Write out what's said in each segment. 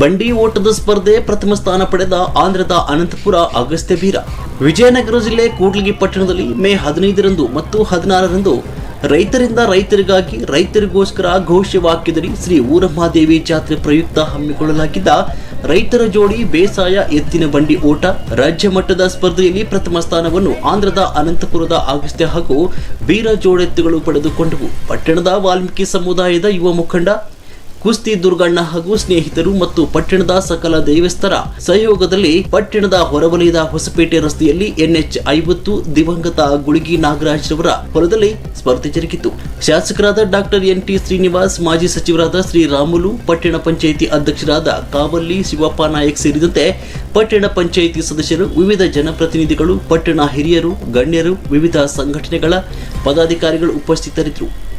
ಬಂಡಿ ಓಟದ ಸ್ಪರ್ಧೆ ಪ್ರಥಮ ಸ್ಥಾನ ಪಡೆದ ಆಂಧ್ರದ ಅನಂತಪುರ ಅಗಸ್ತ್ಯ ಬೀರ. ವಿಜಯನಗರ ಜಿಲ್ಲೆ ಕೂಡ್ಲಿಗಿ ಪಟ್ಟಣದಲ್ಲಿ ಮೇ ಹದಿನೈದರಂದು ಮತ್ತು ಹದಿನಾರರಂದು ರೈತರಿಂದ ರೈತರಿಗಾಗಿ ರೈತರಿಗೋಸ್ಕರ ಘೋಷವಾಕ್ಯದಡಿ ಶ್ರೀ ಊರಮ್ಮದೇವಿ ಜಾತ್ರೆ ಪ್ರಯುಕ್ತ ಹಮ್ಮಿಕೊಳ್ಳಲಾಗಿದ್ದ ರೈತರ ಜೋಡಿ ಬೇಸಾಯ ಎತ್ತಿನ ಬಂಡಿ ಓಟ ರಾಜ್ಯ ಮಟ್ಟದ ಸ್ಪರ್ಧೆಯಲ್ಲಿ ಪ್ರಥಮ ಸ್ಥಾನವನ್ನು ಆಂಧ್ರದ ಅನಂತಪುರದ ಅಗಸ್ತ್ಯ ಹಾಗೂ ಬೀರ ಜೋಡೆತ್ತುಗಳು ಪಡೆದುಕೊಂಡವು. ಪಟ್ಟಣದ ವಾಲ್ಮೀಕಿ ಸಮುದಾಯದ ಯುವ ಮುಖಂಡ ಕುಸ್ತಿ ದುರ್ಗಣ್ಣ ಹಾಗೂ ಸ್ನೇಹಿತರು ಮತ್ತು ಪಟ್ಟಣದ ಸಕಲ ದೇವಸ್ಥರ ಸಹಯೋಗದಲ್ಲಿ ಪಟ್ಟಣದ ಹೊರವಲಯದ ಹೊಸಪೇಟೆ ರಸ್ತೆಯಲ್ಲಿ ಎನ್ಎಚ್ ಐವತ್ತು ದಿವಂಗತ ಗುಳಿಗಿ ನಾಗರಾಜ್ರವರ ಹೊಲದಲ್ಲಿ ಸ್ಪರ್ಧೆ ಜರುಗಿತು. ಶಾಸಕರಾದ ಡಾಕ್ಟರ್ ಎನ್ ಟಿ ಶ್ರೀನಿವಾಸ್, ಮಾಜಿ ಸಚಿವರಾದ ಶ್ರೀರಾಮುಲು ಪಟ್ಟಣ ಪಂಚಾಯಿತಿ ಅಧ್ಯಕ್ಷರಾದ ಕಾವಲ್ಲಿ ಶಿವಪ್ಪ ನಾಯಕ್ ಸೇರಿದಂತೆ ಪಟ್ಟಣ ಪಂಚಾಯಿತಿ ಸದಸ್ಯರು, ವಿವಿಧ ಜನಪ್ರತಿನಿಧಿಗಳು, ಪಟ್ಟಣ ಹಿರಿಯರು, ಗಣ್ಯರು, ವಿವಿಧ ಸಂಘಟನೆಗಳ ಪದಾಧಿಕಾರಿಗಳು ಉಪಸ್ಥಿತರಿದ್ದರು.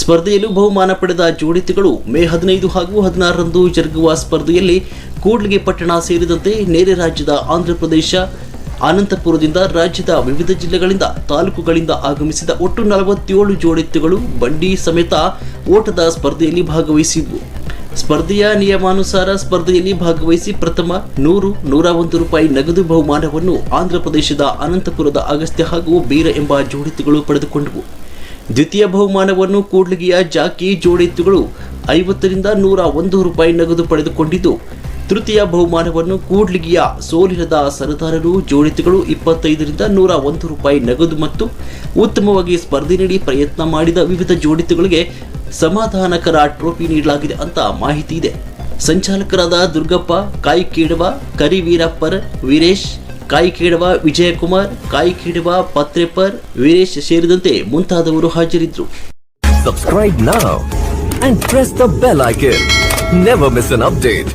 ಸ್ಪರ್ಧೆಯಲ್ಲೂ ಬಹುಮಾನ ಪಡೆದ ಜೋಡಿತಿಗಳು ಮೇ ಹದಿನೈದು ಹಾಗೂ ಹದಿನಾರರಂದು ಜರುಗುವ ಸ್ಪರ್ಧೆಯಲ್ಲಿ ಕೂಡ್ಲಿಗೆ ಪಟ್ಟಣ ಸೇರಿದಂತೆ ನೆರೆ ರಾಜ್ಯದ ಆಂಧ್ರಪ್ರದೇಶ, ಅನಂತಪುರದಿಂದ ರಾಜ್ಯದ ವಿವಿಧ ಜಿಲ್ಲೆಗಳಿಂದ ತಾಲೂಕುಗಳಿಂದ ಆಗಮಿಸಿದ ಒಟ್ಟು ನಲವತ್ತೇಳು ಜೋಡಿತ್ತುಗಳು ಬಂಡಿ ಸಮೇತ ಓಟದ ಸ್ಪರ್ಧೆಯಲ್ಲಿ ಭಾಗವಹಿಸಿದ್ವು. ಸ್ಪರ್ಧೆಯ ನಿಯಮಾನುಸಾರ ಸ್ಪರ್ಧೆಯಲ್ಲಿ ಭಾಗವಹಿಸಿ ಪ್ರಥಮ ನೂರು, ನೂರ ಒಂದು ರೂಪಾಯಿ ನಗದು ಬಹುಮಾನವನ್ನು ಆಂಧ್ರಪ್ರದೇಶದ ಅನಂತಪುರದ ಅಗಸ್ತ್ಯ ಹಾಗೂ ಬೀರ ಎಂಬ ಜೋಡಿತ್ತುಗಳು ಪಡೆದುಕೊಂಡವು. ದ್ವಿತೀಯ ಬಹುಮಾನವನ್ನು ಕೂಡ್ಲಿಗಿಯ ಜಾಕಿ ಜೋಡೆತ್ತುಗಳು ಐವತ್ತರಿಂದ ನೂರ ಒಂದು ರೂಪಾಯಿ ನಗದು ಪಡೆದುಕೊಂಡಿದ್ದು, ತೃತೀಯ ಬಹುಮಾನವನ್ನು ಕೂಡ್ಲಿಗಿಯ ಸೋಲಿರದ ಸರದಾರರು ಜೋಡೆತ್ತುಗಳು ಇಪ್ಪತ್ತೈದರಿಂದ ನೂರ ಒಂದು ರೂಪಾಯಿ ನಗದು ಮತ್ತು ಉತ್ತಮವಾಗಿ ಸ್ಪರ್ಧೆ ನೀಡಿ ಪ್ರಯತ್ನ ಮಾಡಿದ ವಿವಿಧ ಜೋಡಿತ್ತುಗಳಿಗೆ ಸಮಾಧಾನಕರ ಟ್ರೋಫಿ ನೀಡಲಾಗಿದೆ ಅಂತ ಮಾಹಿತಿ ಇದೆ. ಸಂಚಾಲಕರಾದ ದುರ್ಗಪ್ಪ, ಕಾಯಿ ಕರಿವೀರಪ್ಪರ್, ವೀರೇಶ್ ಕಾಯಿ ವಿಜಯಕುಮಾರ್ ಕಾಯಿ ಪತ್ರೆಪರ್ ವೀರೇಶ್ ಸೇರಿದಂತೆ ಮುಂತಾದವರು ಹಾಜರಿದ್ದರು and press the bell icon. Never miss an update.